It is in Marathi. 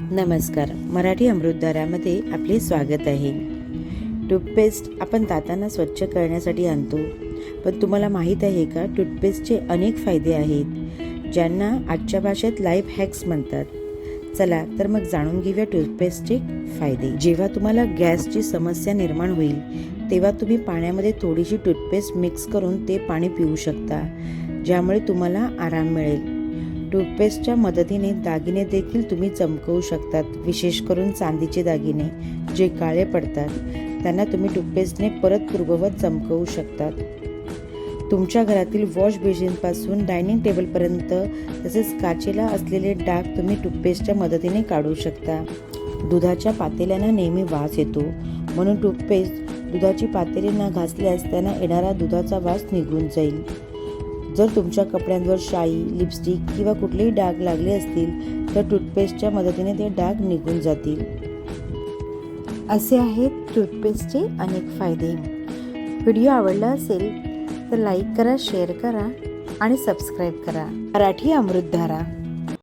नमस्कार. मराठी अमृतदारामध्ये आपले स्वागत आहे. टूथपेस्ट आपण दातांना स्वच्छ करण्यासाठी आणतो. पण तुम्हाला माहीत आहे का टूथपेस्टचे अनेक फायदे आहेत ज्यांना आजच्या भाषेत लाईफ हॅक्स म्हणतात. चला तर मग जाणून घेऊया टूथपेस्टचे फायदे. जेव्हा तुम्हाला गॅसची समस्या निर्माण होईल तेव्हा तुम्ही पाण्यामध्ये थोडीशी टूथपेस्ट मिक्स करून ते पाणी पिऊ शकता ज्यामुळे तुम्हाला आराम मिळेल. टूथपेस्टच्या मदतीने दागिने देखील तुम्ही चमकवू शकतात विशेष करून चांदीचे दागिने जे काळे पडतात. त्यांना तुम्ही टूथपेस्टने परत पूर्ववत चमकवू शकतात. तुमच्या घरातील वॉश बेसिनपासून डायनिंग टेबलपर्यंत तसेच काचेला असलेले डाग तुम्ही टूथपेस्टच्या मदतीने काढू शकता. दुधाच्या पातेल्यांना नेहमी वास येतो. म्हणून टूथपेस्ट दुधाची पातेली न घासल्यास त्यांना येणारा दुधाचा वास निघून जाईल. जर तुमच्या कपड्यांवर शाई लिपस्टिक किंवा कुठलेही डाग लागले असतील तर टूथपेस्टच्या मदतीने ते डाग निघून जातील. असे आहेत टूथपेस्टचे अनेक फायदे. व्हिडिओ आवडला असेल तर लाईक करा शेअर करा आणि सबस्क्राईब करा. मराठी अमृतधारा.